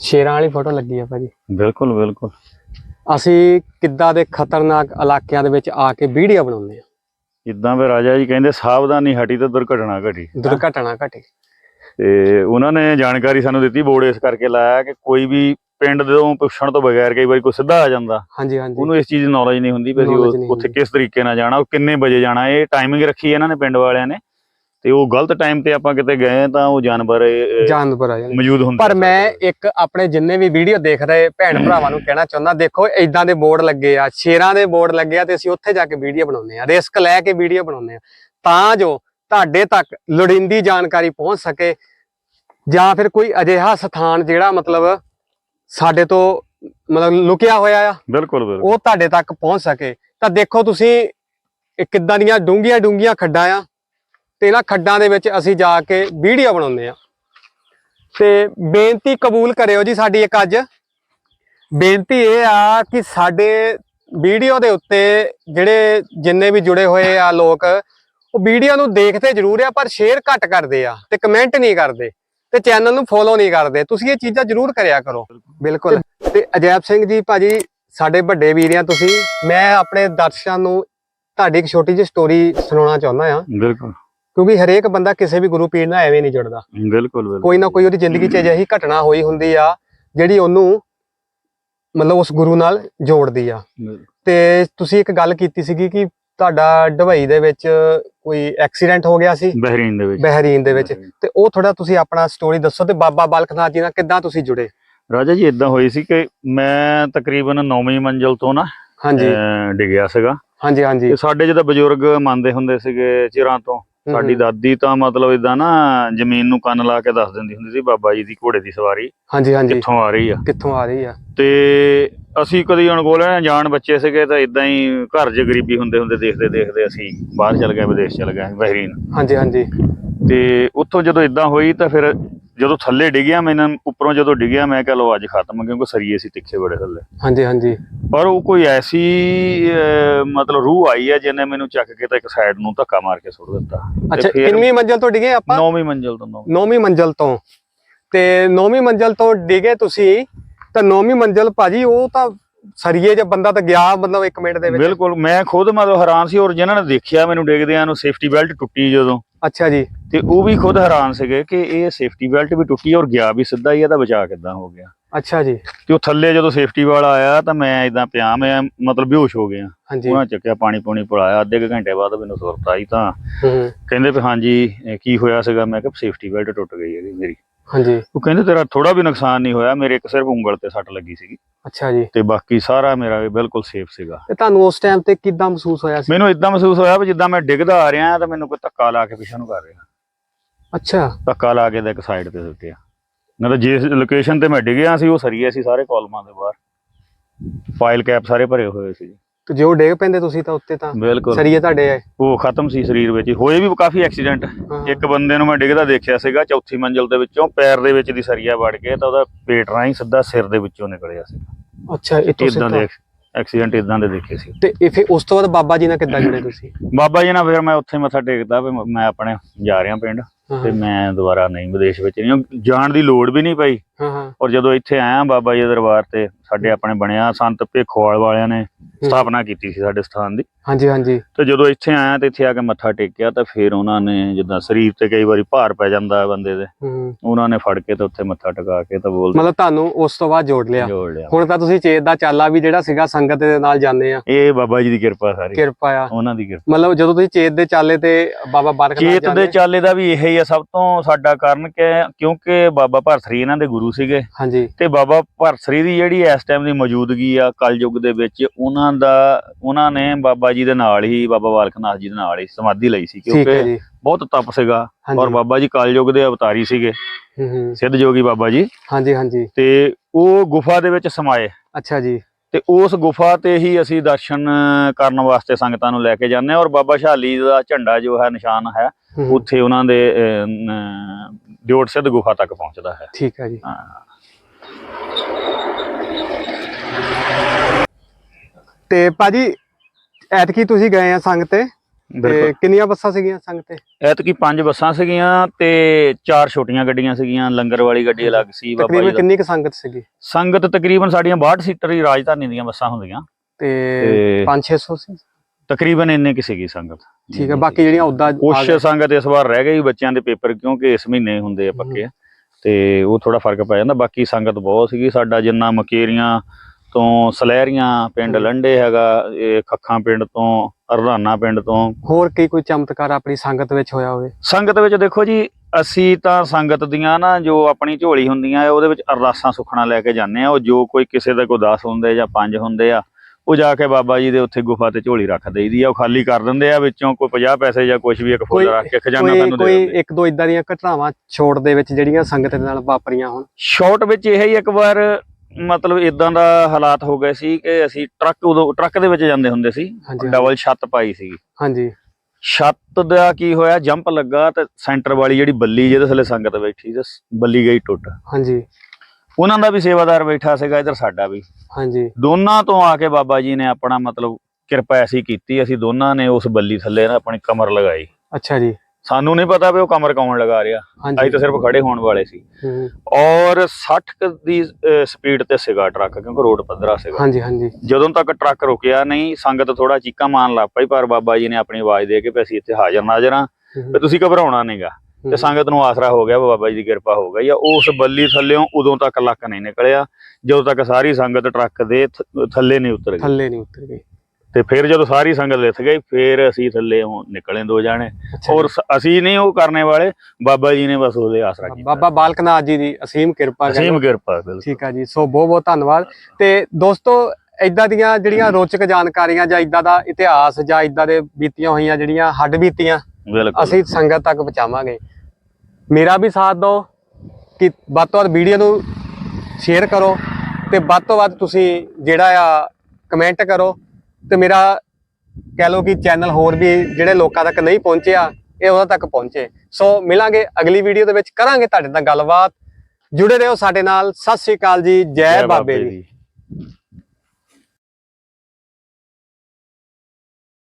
ਸ਼ੇਰਾਂ ਵਾਲੀ ਫੋਟੋ ਲੱਗੀ ਆ ਭਾਜੀ। ਬਿਲਕੁਲ ਬਿਲਕੁਲ। ਅਸੀਂ ਕਿੱਦਾਂ ਦੇ ਖਤਰਨਾਕ ਇਲਾਕਿਆਂ ਦੇ ਵਿੱਚ ਆ ਕੇ ਵੀਡੀਓ ਬਣਾਉਂਦੇ ਆ? ਇਦਾਂ ਵੀ ਰਾਜਾ ਜੀ ਕਹਿੰਦੇ ਸਾਵਧਾਨੀ ਹਟੀ ਤੇ ਦੁਰਘਟਨਾ ਘਟੀ। ਦੁਰਘਟਨਾ ਘਟੇ। ਤੇ ਉਹਨਾਂ ਨੇ ਜਾਣਕਾਰੀ ਸਾਨੂੰ ਦਿੱਤੀ ਬੋਰਡ ਇਸ ਕਰਕੇ ਲਾਇਆ ਕਿ ਕੋਈ ਵੀ ਪਿੰਡ ਤੋਂ ਪੁੱਛਣ ਤੋਂ ਬਗੈਰ ਕਈ ਵਾਰੀ ਕੋਈ ਸਿੱਧਾ ਆ ਜਾਂਦਾ। ਹਾਂਜੀ ਹਾਂਜੀ। ਉਹਨੂੰ ਇਸ ਚੀਜ਼ ਦੀ ਨੌਲੇਜ ਨਹੀਂ ਹੁੰਦੀ ਵੀ ਅਸੀਂ ਉੱਥੇ। ਕਿਸ ਤਰੀਕੇ ਨਾਲ ਜਾਣਾ ਉਹ ਕਿੰਨੇ ਵਜੇ ਜਾਣਾ ਇਹ ਟਾਈਮਿੰਗ ਰੱਖੀ ਇਹਨਾਂ ਨੇ ਪਿੰਡ ਵਾਲਿਆਂ ਨੇ। ਤੇ ਉਹ ਗਲਤ ਟਾਈਮ ਤੇ ਆਪਾਂ ਕਿਤੇ ਗਏ ਤਾਂ ਉਹ ਜਾਨਵਰ ਜਾਨਵਰ ਆ ਜਾਂਦੇ। ਮੌਜੂਦ ਹੁੰਦੇ ਪਰ ਮੈਂ ਇੱਕ ਆਪਣੇ ਜਿੰਨੇ ਵੀ ਵੀਡੀਓ ਦੇਖ ਰਹੇ ਭੈਣ ਭਰਾਵਾਂ ਨੂੰ ਕਹਿਣਾ ਚਾਹੁੰਦਾ ਦੇਖੋ ਇਦਾਂ ਦੇ ਬੋਰਡ ਲੱਗੇ ਆ ਸ਼ੇਰਾਂ ਦੇ ਬੋਰਡ ਲੱਗੇ ਆ ਤੇ ਅਸੀਂ ਉੱਥੇ ਜਾ ਕੇ ਵੀਡੀਓ ਬਣਾਉਂਦੇ ਆ ਰਿਸਕ ਲੈ ਕੇ ਵੀਡੀਓ ਬਣਾਉਂਦੇ ਆ। ਤਾਂ ਜੋ ਤੁਹਾਡੇ ਤੱਕ ਲੋੜੀਂਦੀ ਜਾਣਕਾਰੀ ਪਹੁੰਚ ਸਕੇ ਜਾਂ ਫਿਰ ਕੋਈ ਅਜਿਹਾ ਸਥਾਨ ਜਿਹੜਾ ਮਤਲਬ ਸਾਡੇ ਤੋਂ ਮਤਲਬ ਲੁਕਿਆ ਹੋਇਆ ਆ ਬਿਲਕੁਲ ਬਿਲਕੁਲ। ਉਹ ਤੁਹਾਡੇ ਤੱਕ ਪਹੁੰਚ ਸਕੇ। ਤਾਂ ਦੇਖੋ ਤੁਸੀਂ ਇਹ ਕਿੱਦਾਂ ਦੀਆਂ ਡੂੰਘੀਆਂ ਡੂੰਘੀਆਂ ਖੱਡਾਂ ਆ ਤੇ ਇਹਨਾਂ ਖੱਡਾਂ ਦੇ ਵਿੱਚ ਅਸੀਂ ਜਾ ਕੇ ਵੀਡੀਓ ਬਣਾਉਂਦੇ ਆ ਤੇ ਬੇਨਤੀ ਕਬੂਲ ਕਰਿਓ ਜੀ ਸਾਡੀ ਇੱਕ ਅੱਜ। ਬੇਨਤੀ ਇਹ ਆ ਕਿ ਸਾਡੇ ਵੀਡੀਓ ਦੇ ਉੱਤੇ ਜਿਹੜੇ ਜਿੰਨੇ ਵੀ ਜੁੜੇ ਹੋਏ ਆ ਲੋਕ, ਉਹ ਵੀਡੀਓ ਨੂੰ ਦੇਖਦੇ ਜ਼ਰੂਰ ਆ, ਪਰ ਸ਼ੇਅਰ ਘੱਟ ਕਰਦੇ ਆ ਤੇ ਕਮੈਂਟ ਨਹੀਂ ਕਰਦੇ ਤੇ ਚੈਨਲ ਨੂੰ ਫੋਲੋ ਨਹੀਂ ਕਰਦੇ। ਤੁਸੀਂ ਇਹ ਚੀਜ਼ਾਂ ਜ਼ਰੂਰ ਕਰਿਆ ਕਰੋ। ਬਿਲਕੁਲ। ਤੇ ਅਜੈਬ ਸਿੰਘ ਜੀ, ਭਾਜੀ, ਸਾਡੇ ਵੱਡੇ ਵੀਰ ਆ ਤੁਸੀਂ। ਮੈਂ ਆਪਣੇ ਦਰਸ਼ਕਾਂ ਨੂੰ ਤੁਹਾਡੀ ਇੱਕ ਛੋਟੀ ਜਿਹੀ ਸਟੋਰੀ ਸੁਣਾਉਣਾ ਚਾਹੁੰਦਾ ਆ ਬਿਲਕੁਲ। ਕਿਉਂਕਿ ਹਰੇਕ ਬੰਦਾ ਕਿਸੇ ਵੀ ਗੁਰੂ ਪੀਰ ਨਾਲ ਐਵੇਂ ਨਹੀਂ ਜੁੜਦਾ। ਬਿਲਕੁਲ ਬਿਲਕੁਲ। ਕੋਈ ਨਾ ਕੋਈ ਉਹਦੀ ਜ਼ਿੰਦਗੀ 'ਚ ਅਜਿਹੀ ਘਟਨਾ ਹੋਈ ਹੁੰਦੀ ਆ ਜਿਹੜੀ ਉਹਨੂੰ ਮਤਲਬ ਉਸ ਗੁਰੂ ਨਾਲ ਜੋੜਦੀ ਆ। ਤੇ ਤੁਸੀਂ ਇੱਕ ਗੱਲ ਕੀਤੀ ਸੀਗੀ ਕਿ ਤੁਹਾਡਾ ਦੁਬਈ ਦੇ ਵਿੱਚ ਕੋਈ ਐਕਸੀਡੈਂਟ ਹੋ ਗਿਆ ਸੀ? ਬਹਿਰੀਨ ਦੇ ਵਿੱਚ। ਬਹਿਰੀਨ ਦੇ ਵਿੱਚ। ਤੇ ਉਹ ਥੋੜਾ ਤੁਸੀਂ ਆਪਣਾ ਸਟੋਰੀ ਦੱਸੋ ਤੇ ਬਾਬਾ ਬਾਲਕਨਾਥ ਜੀ ਨਾਲ ਕਿੱਦਾਂ ਤੁਸੀਂ ਜੁੜੇ? ਰਾਜਾ ਜੀ ਇਦਾਂ ਹੋਈ ਸੀ ਕਿ ਮੈਂ ਤਕਰੀਬਨ 9ਵੀਂ ਮੰਜ਼ਲ ਤੋਂ ਨਾ ਹਾਂਜੀ। ਡਿੱਗਿਆ ਸੀਗਾ। ਹਾਂਜੀ ਹਾਂਜੀ। ਸਾਡੇ ਜਿਹਦਾ ਬਜ਼ੁਰਗ ਮੰਨਦੇ ਹੁੰਦੇ ਸੀਗੇ ਚਿਰਾਂ ਤੋਂ ਸਾਡੀ ਦਾਦੀ ਤਾਂ ਮਤਲਬ ਇਦਾਂ ਨਾ ਜ਼ਮੀਨ ਨੂੰ ਕੰਨ ਲਾ ਕੇ ਦੱਸ ਦਿੰਦੀ ਹੁੰਦੀ ਸੀ ਬਾਬਾ ਜੀ ਦੀ ਘੋੜੇ ਦੀ ਸਵਾਰੀ। ਹਾਂਜੀ ਹਾਂਜੀ। ਕਿੱਥੋਂ ਆ ਰਹੀ ਆ? ਕਿੱਥੋਂ ਆ ਰਹੀ ਆ? ਤੇ ਅਸੀਂ ਕਦੀ ਅਣਗੋਲੇ ਜਾਣ ਬੱਚੇ ਸੀਗੇ ਤਾਂ ਇਦਾਂ ਹੀ ਘਰ 'ਚ ਗਰੀਬੀ ਹੁੰਦੇ ਹੁੰਦੇ ਦੇਖਦੇ ਦੇਖਦੇ ਅਸੀਂ ਬਾਹਰ ਚਲ ਗਏ ਵਿਦੇਸ਼ ਚਲ ਗਏ ਬਹਿਰੀਨ। ਹਾਂਜੀ ਹਾਂਜੀ। ਤੇ ਉੱਥੋਂ ਜਦੋਂ ਇਦਾਂ ਹੋਈ ਤਾਂ ਫਿਰ ਜਦੋਂ ਥੱਲੇ ਡਿੱਗਿਆ ਮੈਨੂੰ ਉੱਪਰੋਂ ਜਦੋਂ ਡਿੱਗਿਆ ਮੈਂ ਕਿਹਾ ਲੋ ਅੱਜ ਖਤਮ ਕਿਉਂਕਿ ਸਰੀਏ ਸੀ ਤਿੱਖੇ ਬੜੇ ਥੱਲੇ। ਹਾਂਜੀ ਹਾਂਜੀ। ਪਰ ਉਹ ਕੋਈ ਐਸੀ ਮਤਲਬ ਰੂਹ ਆਈ ਹੈ ਜਿਹਨੇ ਮੈਨੂੰ ਚੱਕ ਕੇ ਤਾਂ ਇੱਕ ਸਾਈਡ ਨੂੰ ਧੱਕਾ ਮਾਰ ਕੇ ਸੁੱਟ ਦਿੱਤਾ। ਅੱਛਾ ਕਿੰਨਵੀਂ ਮੰਜ਼ਲ ਤੋਂ ਡਿਗੇ ਆਪਾਂ? ਨੌਵੀਂ ਮੰਜ਼ਲ ਤੋਂ ਨੌਵੀਂ। ਨੌਵੀਂ ਮੰਜ਼ਲ ਤੋਂ। ਤੇ ਨੌਵੀਂ ਮੰਜ਼ਲ ਤੋਂ ਡਿਗੇ ਤੁਸੀਂ ਤਾਂ ਨੌਵੀਂ ਮੰਜ਼ਲ ਭਾਜੀ ਉਹ ਤਾਂ ਸਰੀਏ ਜੇ ਬੰਦਾ ਤਾਂ ਗਿਆ ਮਤਲਬ 1 ਮਿੰਟ ਦੇ ਵਿੱਚ। ਬਿਲਕੁਲ ਮੈਂ ਖੁਦ ਮਤਲਬ ਹੈਰਾਨ ਸੀ ਔਰ ਜਿਨ੍ਹਾਂ ਨੇ ਦੇਖਿਆ ਮੈਨੂੰ ਡਿੱਗਦਿਆਂ ਨੂੰ ਸੇਫਟੀ ਬੈਲਟ ਟੁੱਟੀ ਜਦੋਂ। ਅੱਛਾ ਜੀ। ਤੇ ਉਹ ਵੀ ਖੁਦ ਹੈਰਾਨ ਸੀਗੇ ਕਿ ਇਹ ਸੇਫਟੀ ਬੈਲਟ ਵੀ ਟੁੱਟੀ ਔਰ ਗਿਆ ਵੀ ਸਿੱਧਾ ਹੀ ਇਹਦਾ ਬਚਾ ਕਿੱਦਾਂ ਹੋ ਗਿਆ? ਅੱਛਾ ਜੀ। ਤੇ ਉਹ ਥੱਲੇ ਜਦੋਂ ਸੇਫਟੀ ਵਾਲਾ ਆਇਆ ਤਾਂ ਮੈਂ ਇਦਾਂ ਪਿਆ ਮੈਂ ਮਤਲਬ ਬੇਹੋਸ਼ ਹੋ ਗਿਆ। ਹਾਂਜੀ। ਉਹਨਾਂ ਚੱਕਿਆ ਪਾਣੀ ਪੂਣੀ ਪਿਲਾਇਆ ਅੱਧੇ ਕੁ ਘੰਟੇ ਬਾਅਦ ਮੈਨੂੰ ਸੁਰਤ ਆਈ ਤਾਂ। ਕਹਿੰਦੇ ਵੀ ਹਾਂਜੀ ਕੀ ਹੋਇਆ ਸੀਗਾ? ਮੈਂ ਕਿਹਾ ਸੇਫਟੀ ਬੈਲਟ ਟੁੱਟ ਗਈ ਹੈਗੀ ਮੇਰੀ। ਹਾਂਜੀ। ਉਹ ਕਹਿੰਦੇ ਤੇਰਾ ਥੋੜਾ ਵੀ ਨੁਕਸਾਨ ਨਹੀਂ ਹੋਇਆ ਮੇਰੇ ਇੱਕ ਸਿਰਫ ਉਂਗਲ ਤੇ ਸੱਟ ਲੱਗੀ ਸੀਗੀ। ਅੱਛਾ ਜੀ। ਤੇ ਬਾਕੀ ਸਾਰਾ ਮੇਰਾ ਬਿਲਕੁਲ ਸੇਫ ਸੀਗਾ। ਤੇ ਤੁਹਾਨੂੰ ਉਸ ਟਾਈਮ ਤੇ ਕਿੱਦਾਂ ਮਹਿਸੂਸ ਹੋਇਆ ਸੀ? ਮੈਨੂੰ ਇਦਾਂ ਮਹਿਸੂਸ ਹੋਇਆ ਵੀ ਜਿੱਦਾਂ ਮੈਂ ਡਿੱਗਦਾ ਆ ਰਿਹਾ ਤਾਂ ਮੈਨੂੰ ਕੋਈ ਧੱਕਾ ਲਾ ਕੇ ਪਿੱਛੇ ਨੂੰ ਕਰ ਰਿਹਾ। ਅੱਛਾ। ਧੱਕਾ ਲਾ ਕੇ ਤਾਂ ਇੱਕ ਸਾਈਡ ਤੇ ਸੁੱਟਿਆ। ਨਾ ਤਾਂ ਜਿਸ ਲੋਕੇਸ਼ਨ ਤੇ ਮੈਂ ਡਿੱਗਿਆ ਸੀ ਉਹ ਸਰੀਏ ਸੀ ਸਾਰੇ ਕਾਲਮਾਂ ਦੇ ਬਾਹਰ। ਫਾਈਲ ਕੈਪ ਸਾਰੇ ਭਰੇ ਹੋਏ ਸੀ। ਤੇ ਜੋ ਡੇਗ ਪੈਂਦੇ ਤੁਸੀਂ ਤਾਂ ਉੱਤੇ ਤਾਂ ਬਿਲਕੁਲ। ਸਰੀਏ ਤੁਹਾਡੇ ਆਏ ਉਹ ਖਤਮ ਸੀ ਸਰੀਰ ਵਿੱਚ। ਹੋਏ ਵੀ ਕਾਫੀ ਐਕਸੀਡੈਂਟ। ਇੱਕ ਬੰਦੇ ਨੂੰ ਮੈਂ ਡਿੱਗਦਾ ਦੇਖਿਆ ਸੀਗਾ ਚੌਥੀ ਮੰਜ਼ਲ ਦੇ ਵਿੱਚੋਂ ਪੈਰ ਦੇ ਵਿੱਚ ਦੀ ਸਰੀਆ ਵੜ ਕੇ ਤਾਂ ਉਹਦਾ ਪੇਟ ਰਾਹੀਂ ਸਿੱਧਾ ਸਿਰ ਦੇ ਵਿੱਚੋਂ ਨਿਕਲਿਆ ਸੀ। ਅੱਛਾ ਇਹ ਤੁਸੀਂ ਇਦਾਂ ਦੇ ਐਕਸੀਡੈਂਟ ਇਦਾਂ ਦੇ ਦੇਖੇ ਸੀ। ਤੇ ਇਹ ਫਿਰ ਉਸ ਤੋਂ ਬਾਅਦ ਬਾਬਾ ਜੀ ਨਾਲ ਕਿੱਦਾਂ ਜੁੜੇ ਤੁਸੀਂ? ਬਾਬਾ ਜੀ ਨਾਲ ਫਿਰ ਮੈਂ ਉੱਥੇ ਮੱਥਾ ਟੇਕਦਾ ਵੀ ਮੈਂ ਆਪਣੇ ਜਾ ਰਿਹਾ ਪਿੰਡ। ਤੇ ਮੈਂ ਦੁਬਾਰਾ ਨਹੀਂ ਵਿਦੇਸ਼ ਵਿੱਚ ਨਹੀਂ ਜਾਣ ਦੀ ਲੋੜ ਵੀ ਨਹੀਂ ਪਈ। ਹਾਂ ਹਾਂ। ਔਰ ਜਦੋਂ ਇੱਥੇ ਆਇਆ ਬਾਬਾ ਜੀ ਦੇ ਦਰਬਾਰ ਤੇ ਸਾਡੇ ਆਪਣੇ ਬਣਿਆ ਸੰਤ ਭੇਖੋਵਾਲ ਵਾਲਿਆਂ ਨੇ ਸਥਾਪਨਾ ਕੀਤੀ ਸੀ ਸਾਡੇ ਸਥਾਨ ਦੀ। ਹਾਂਜੀ ਹਾਂਜੀ। ਤੇ ਜਦੋਂ ਇੱਥੇ ਆਇਆ ਤੇ ਇੱਥੇ ਆ ਕੇ ਮੱਥਾ ਟੇਕਿਆ ਤਾਂ ਫਿਰ ਉਹਨਾਂ ਨੇ ਜਿੱਦਾਂ ਸਰੀਰ ਤੇ ਕਈ ਵਾਰੀ ਭਾਰ ਪੈ ਜਾਂਦਾ ਬੰਦੇ ਦੇ ਉਹਨਾਂ ਨੇ ਫੜ ਕੇ ਤੇ ਉੱਥੇ ਮੱਥਾ ਟਿਕਾ ਕੇ ਤਾਂ ਬੋਲਦੇ ਮਤਲਬ ਤੁਹਾਨੂੰ ਉਸ ਤੋਂ ਬਾਅਦ ਜੋੜ ਲਿਆ। ਹੁਣ ਤਾਂ ਤੁਸੀਂ ਚੇਤ ਦਾ ਚਾਲਾ ਵੀ ਜਿਹੜਾ ਸੀਗਾ ਸੰਗਤ ਦੇ ਨਾਲ ਜਾਂਦੇ ਆ। ਇਹ ਬਾਬਾ ਜੀ ਦੀ ਕਿਰਪਾ ਸਾਰੀ। ਕਿਰਪਾ ਆ। ਉਹਨਾਂ ਦੀ ਕਿਰਪਾ। ਮਤਲਬ ਜਦੋਂ ਤੁਸੀਂ ਚੇਤ ਦੇ ਚਾਲੇ ਤੇ ਬਾਬਾ ਬਾਰਕ ਨਾਲ ਚੇਤ ਦੇ ਚਾਲੇ ਦਾ ਵੀ ਇਹ ਹੀ ਆ ਸਭ ਤੋਂ ਸਾਡਾ ਕਾਰਨ ਕਿ ਕਿਉਂਕਿ ਬਾਬਾ ਭਰਤਰੀ ਇਹਨਾਂ ਦੇ ਗੁਰੂ ਸੀਗੇ ਹਾਂਜੀ। ਤੇ ਬਾਬਾ ਭਰਤਰੀ ਦੀ ਜਿਹੜੀ ਇਸ ਟਾਈਮ ਦੀ ਮੌਜੂਦਗੀ ਆ ਕਲਯੁੱਗ ਦੇ ਵਿੱਚ ਉਹਨਾਂ ਦਾ ਉਹਨਾਂ ਨੇ ਬਾਬਾ ਜੀ ਦੇ ਨਾਲ ਹੀ ਬਾਬਾ ਬਾਲਕਨਾਥ ਜੀ ਦੇ ਨਾਲ ਹੀ ਸਮਾਧੀ ਲਈ ਸੀ ਕਿਉਂਕਿ ਬਹੁਤ ਤਪ ਸੀਗਾ ਔਰ ਬਾਬਾ ਜੀ ਕਲਯੁੱਗ ਦੇ ਅਵਤਾਰੀ ਸੀਗੇ। ਸਿੱਧ ਜੋਗੀ ਬਾਬਾ ਜੀ। ਹਾਂਜੀ ਹਾਂਜੀ। ਤੇ ਉਹ ਗੁਫਾ ਦੇ ਵਿੱਚ ਸਮਾਏ। ਅੱਛਾ ਜੀ। ਤੇ ਉਸ ਗੁਫਾ ਤੇ ਹੀ ਅਸੀਂ ਦਰਸ਼ਨ ਕਰਨ ਵਾਸਤੇ ਸੰਗਤਾਂ ਨੂੰ ਲੈ ਕੇ ਜਾਂਦੇ ਹਾਂ ਔਰ ਬਾਬਾ ਸ਼ਾਲੀ ਦਾ ਝੰਡਾ ਜੋ ਹੈ ਨਿਸ਼ਾਨ ਹੂੰ, ਉੱਥੇ ਉਹਨਾਂ ਦੇ ਦਿਓਟ ਸਿੱਧ ਗੁਫਾ ਤੱਕ ਪਹੁੰਚਦਾ ਹੈ। ਠੀਕ ਹੈ ਜੀ। ਹਾਂ। ਤੇ ਭਾਜੀ ਐਤਕੀ ਤੁਸੀਂ ਗਏ ਆ ਸੰਗ ਤੇ? ਤੇ ਕਿੰਨੀਆਂ ਬੱਸਾਂ ਸੀਗੀਆਂ ਸੰਗਤ ਤੇ? ਐਤਕੀ ਪੰਜ ਬੱਸਾਂ ਸੀਗੀਆਂ ਤੇ ਚਾਰ ਛੋਟੀਆਂ ਗੱਡੀਆਂ ਸੀਗੀਆਂ ਲੰਗਰ ਵਾਲੀ ਗੱਡੀ ਅਲੱਗ ਸੀ ਬਾਬਾ ਜੀ ਦਾ। ਕਿੰਨੀ ਕੁ ਸੰਗਤ ਸੀਗੀ? ਸੰਗਤ ਤਕਰੀਬਨ ਸਾਡੀਆਂ 62 ਸੀਟਰ ਹੀ ਰਾਜਧਾਨੀ ਦੀਆਂ ਬੱਸਾਂ ਹੁੰਦੀਆਂ। ਤੇ ਤੇ 5-600 ਸੀ? ਤਕਰੀਬਨ ਇੰਨੇ ਕਿ ਸੀਗੀ ਸੰਗਤ। ਠੀਕ ਹੈ ਬਾਕੀ ਜਿਹੜੀਆਂ ਉਦਾਂ ਕੁਛ ਸੰਗਤ ਇਸ ਵਾਰ ਰਹਿ ਗਈ ਬੱਚਿਆਂ ਦੇ ਪੇਪਰ ਕਿਉਂਕਿ ਇਸ ਮਹੀਨੇ ਹੁੰਦੇ ਆ ਪੱਕੇ। ਤੇ ਉਹ ਥੋੜਾ ਫ਼ਰਕ ਪੈ ਜਾਂਦਾ। ਬਾਕੀ ਸੰਗਤ ਬਹੁਤ ਸੀਗੀ। ਸਾਡਾ ਜਿੰਨਾ ਮਕੇਰੀਆਂ ਤੋਂ ਸਲਹਿਰੀਆਂ ਪਿੰਡ। ਲੰਡੇ ਹੈਗਾ ਇਹ ਖੱਖਾਂ ਪਿੰਡ ਤੋਂ ਅਰਧਾਨਾ ਪਿੰਡ ਤੋਂ। ਹੋਰ ਕੀ ਕੋਈ ਚਮਤਕਾਰ ਆਪਣੀ ਸੰਗਤ ਵਿੱਚ ਹੋਇਆ ਹੋਵੇ? ਸੰਗਤ ਵਿੱਚ ਦੇਖੋ ਜੀ ਅਸੀਂ ਤਾਂ ਸੰਗਤ ਦੀਆਂ ਨਾ ਜੋ ਆਪਣੀ ਝੋਲੀ ਹੁੰਦੀਆਂ ਉਹਦੇ ਵਿੱਚ ਅਰਦਾਸਾਂ ਸੁਖਣਾ ਲੈ ਕੇ ਜਾਂਦੇ ਆ। ਉਹ ਜੋ ਕੋਈ ਕਿਸੇ ਦਾ ਕੋਈ 10 ਹੁੰਦੇ ਜਾਂ 5 ਹੁੰਦੇ ਆ ਉਹ ਜਾ ਕੇ ਬਾਬਾ ਜੀ ਦੇ ਉੱਥੇ ਗੁਫਾ ਤੇ ਝੋਲੀ ਰੱਖ ਦੇਈਦੀ ਆ ਉਹ ਖਾਲੀ ਕਰ ਦਿੰਦੇ ਆ ਵਿੱਚੋਂ ਕੋਈ 50 ਪੈਸੇ ਜਾਂ ਕੁਝ ਵੀ ਇੱਕ ਫੁੱਲ ਰੱਖ ਕੇ ਖਜ਼ਾਨਾ ਸਾਨੂੰ ਦੇ ਕੋਈ ਇੱਕ ਦੋ ਇਦਾਂ ਦੀਆਂ ਘਟਨਾਵਾਂ ਛੋਟ ਦੇ ਵਿੱਚ ਜਿਹੜੀਆਂ ਸੰਗਤ ਦੇ ਨਾਲ ਵਾਪਰੀਆਂ ਹੋਣ? ਸ਼ਾਰਟ ਵਿੱਚ ਇਹ ਹੀ ਇੱਕ ਵਾਰ ਮਤਲਬ ਇਦਾਂ ਦਾ ਹਾਲਾਤ ਹੋ ਗਏ ਸੀ ਕਿ ਅਸੀਂ ਟਰੱਕ ਉਦੋਂ ਟਰੱਕ ਦੇ ਵਿੱਚ ਜਾਂਦੇ ਹੁੰਦੇ ਸੀ ਡਬਲ ਛੱਤ ਪਾਈ ਸੀ। ਹਾਂਜੀ। ਛੱਤ ਦਾ ਕੀ ਹੋਇਆ ਜੰਪ ਲੱਗਾ ਤੇ ਸੈਂਟਰ ਵਾਲੀ ਜਿਹੜੀ ਬੱਲੀ ਜਿਹਦੇ ਥੱਲੇ ਸੰਗਤ ਬੈਠੀ ਤੇ ਸ- ਬੱਲੀ ਗਈ ਟੁੱਟ। ਹਾਂਜੀ। ਉਹਨਾਂ ਦਾ ਵੀ ਸੇਵਾਦਾਰ ਬੈਠਾ ਸੀਗਾ ਇਧਰ ਸਾਡਾ ਵੀ। ਹਾਂਜੀ। ਦੋਨਾਂ ਤੋਂ ਆ ਕੇ ਬਾਬਾ ਜੀ ਨੇ ਆਪਣਾ ਮਤਲਬ ਕਿਰਪਾ ਐਸੀ ਕੀਤੀ ਅਸੀਂ ਦੋਨਾਂ ਨੇ ਉਸ ਬੱਲੀ ਥੱਲੇ ਨਾ ਆਪਣੀ ਕਮਰ ਲਗਾਈ। ਅੱਛਾ ਜੀ। ਸਾਨੂੰ ਨਹੀਂ ਪਤਾ ਵੀ ਉਹ ਕਮਰ ਕੌਣ ਲਗਾ ਰਿਹਾ। ਅਸੀਂ ਤਾਂ ਸਿਰਫ ਖੜੇ ਹੋਣ ਵਾਲੇ ਸੀ। ਔਰ 60 ਕੁ ਦੀ ਸਪੀਡ ਤੇ ਸੀਗਾ ਟਰੱਕ ਕਿਉਂਕਿ ਰੋਡ ਪੱਧਰਾ ਸੀਗਾ। ਹਾਂਜੀ ਹਾਂਜੀ। ਜਦੋਂ ਤੱਕ ਟਰੱਕ ਰੁਕਿਆ ਨਹੀਂ ਸੰਗਤ ਥੋੜਾ ਚੀਕਾਂ ਮਾਰਨ ਲੱਗ ਪਈ ਪਰ ਬਾਬਾ ਜੀ ਨੇ ਆਪਣੀ ਆਵਾਜ਼ ਦੇ ਕੇ ਵੀ ਅਸੀਂ ਇੱਥੇ ਹਾਜ਼ਰ ਨਾਜ਼ਰ ਤੇ ਤੁਸੀਂ ਘਬਰਾਉਣਾ ਨਹੀਂਗਾ ਤੇ ਸੰਗਤ ਨੂੰ ਆਸਰਾ ਹੋ ਗਿਆ ਬਾਬਾ ਜੀ ਦੀ ਕਿਰਪਾ ਹੋ ਗਈ ਆ। ਉਸ ਬੱਲੀ ਥੱਲਿਓਂ ਉਦੋਂ ਤੱਕ ਲੱਕ ਨਹੀਂ ਨਿਕਲਿਆ। ਜਦੋਂ ਤੱਕ ਸਾਰੀ ਸੰਗਤ ਟਰੱਕ ਦੇ ਥੱਲੇ ਨਹੀਂ ਉਤਰ ਗਈ। ਥੱਲੇ ਨਹੀਂ ਉਤਰ ਗਏ ਤੇ ਫਿਰ ਜਦੋਂ ਸਾਰੀ ਸੰਗਤ ਲਿਥ ਗਈ ਫਿਰ ਅਸੀਂ ਥੱਲੇ ਨਿਕਲੇ ਦੋ ਜਾਣੇ। ਔਰ ਅਸੀਂ ਨਹੀਂ ਉਹ ਕਰਨੇ ਵਾਲੇ ਬਾਬਾ ਜੀ ਨੇ ਬਸ ਉਹਦੇ ਆਸਰਾ ਕੀਤਾ। ਬਾਬਾ ਬਾਲਕਨਾਥ ਜੀ ਦੀ ਅਸੀਮ ਕਿਰਪਾ ਕਰੋ ਅਸੀਮ ਕਿਰਪਾ ਬਿਲਕੁਲ। ਠੀਕ ਆ ਜੀ ਸੋ ਬਹੁਤ ਬਹੁਤ ਧੰਨਵਾਦ। ਤੇ ਦੋਸਤੋ ਇਦਾਂ ਦੀਆਂ ਜਿਹੜੀਆਂ ਰੋਚਕ ਜਾਣਕਾਰੀਆਂ ਜਾਂ ਇਦਾਂ ਦਾ ਇਤਿਹਾਸ ਜਾਂ ਇਦਾਂ ਦੇ ਬੀਤੀਆਂ ਹੋਈਆਂ ਜਿਹੜੀਆਂ ਹੱਡ ਬੀਤੀਆਂ ਅਸੀਂ ਸੰਗਤ ਤੱਕ ਪਹੁੰਚਾਵਾਂਗੇ। ਮੇਰਾ ਵੀ ਸਾਥ ਦਿਓ ਕਿ ਵੱਧ ਤੋਂ ਵੱਧ ਵੀਡੀਓ ਨੂੰ ਸ਼ੇਅਰ ਕਰੋ ਤੇ ਵੱਧ ਤੋਂ ਵੱਧ ਤੁਸੀਂ ਜਿਹੜਾ ਆ ਕਮੈਂਟ ਕਰੋ ਤੇ ਮੇਰਾ ਕਹਿ ਲਓ ਕਿ ਚੈਨਲ ਹੋਰ ਵੀ ਜਿਹੜੇ ਲੋਕਾਂ ਤੱਕ ਨਹੀਂ ਪਹੁੰਚਿਆ ਇਹ ਉਹਨਾਂ ਤੱਕ ਪਹੁੰਚੇ। ਸੋ ਮਿਲਾਂਗੇ ਅਗਲੀ ਵੀਡੀਓ ਦੇ ਵਿੱਚ ਕਰਾਂਗੇ ਤੁਹਾਡੇ ਨਾਲ ਗੱਲਬਾਤ। ਜੁੜੇ ਰਹੋ ਸਾਡੇ ਨਾਲ। ਸਤਿ ਸ਼੍ਰੀ ਅਕਾਲ ਜੀ। ਜੈ ਬਾਬੇ ਜੀ। ਜੀ।